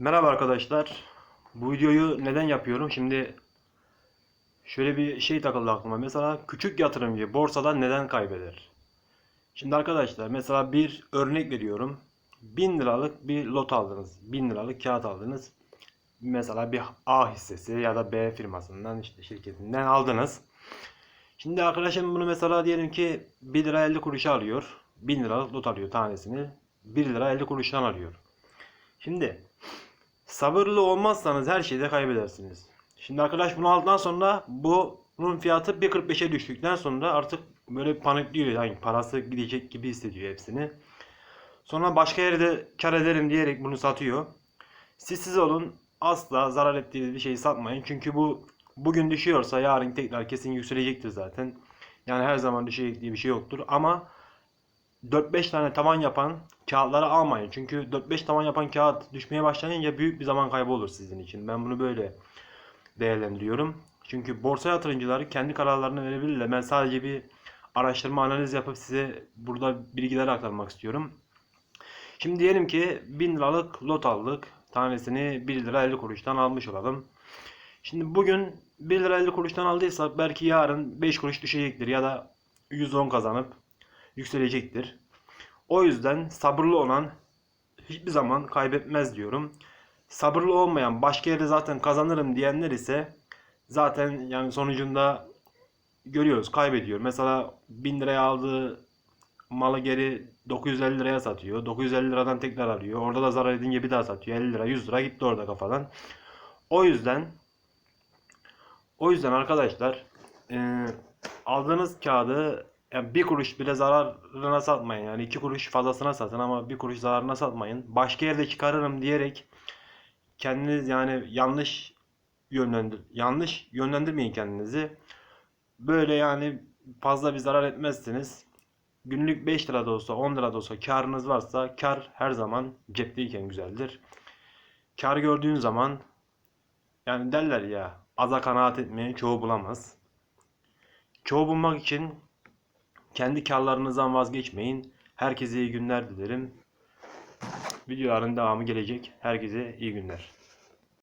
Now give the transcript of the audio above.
Merhaba arkadaşlar. Bu videoyu neden yapıyorum? Şimdi şöyle bir şey takıldı aklıma. Mesela küçük yatırımcı borsada neden kaybeder? Şimdi arkadaşlar mesela bir örnek veriyorum. 1000 liralık bir lot aldınız. 1000 liralık kağıt aldınız. Mesela bir A hissesi ya da B firmasından işte şirketinden aldınız. Şimdi arkadaşım bunu mesela diyelim ki 1 lira 50 kuruşa alıyor. 1000 liralık lot alıyor tanesini. 1 lira 50 kuruştan alıyor. Şimdi sabırlı olmazsanız her şeyde kaybedersiniz. Şimdi arkadaş bunu aldıktan sonra bunun fiyatı 1.45'e düştükten sonra artık böyle panikliyor. Yani parası gidecek gibi hissediyor hepsini. Sonra başka yerde kar ederim diyerek bunu satıyor. Siz siz olun asla zarar ettiğiniz bir şeyi satmayın. Çünkü bu bugün düşüyorsa yarın tekrar kesin yükselecektir zaten. Yani her zaman düşecek diye bir şey yoktur. Ama 4-5 tane tavan yapan kağıtları almayın. Çünkü 4-5 tavan yapan kağıt düşmeye başlayınca büyük bir zaman kaybı olur sizin için. Ben bunu böyle değerlendiriyorum. Çünkü borsa yatırımcıları kendi kararlarını verebilirler. Ben sadece bir araştırma analiz yapıp size burada bilgiler aktarmak istiyorum. Şimdi diyelim ki 1000 liralık lot aldık. Tanesini 1 lira 50 kuruştan almış olalım. Şimdi bugün 1 lira 50 kuruştan aldıysak belki yarın 5 kuruş düşecektir ya da 110 kazanıp yükselecektir. O yüzden sabırlı olan hiçbir zaman kaybetmez diyorum. Sabırlı olmayan başka yerde zaten kazanırım diyenler ise zaten yani sonucunda görüyoruz kaybediyor. Mesela 1000 liraya aldığı malı geri 950 liraya satıyor. 950 liradan tekrar alıyor. Orada da zarar edince bir daha satıyor. 50 lira 100 lira gitti orada kafadan. O yüzden o yüzden arkadaşlar e, aldığınız kağıdı yani bir kuruş bile zararına satmayın. Yani iki kuruş fazlasına satın ama bir kuruş zararına satmayın. Başka yerde çıkarırım diyerek kendiniz yani yanlış yönlendir yanlış yönlendirmeyin kendinizi. Böyle yani fazla bir zarar etmezsiniz. Günlük 5 lira da olsa 10 lira da olsa karınız varsa kar her zaman cepteyken güzeldir. Kar gördüğün zaman yani derler ya aza kanaat etmeyen çoğu bulamaz. Çoğu bulmak için kendi karlarınızdan vazgeçmeyin. Herkese iyi günler dilerim. Videoların devamı gelecek. Herkese iyi günler.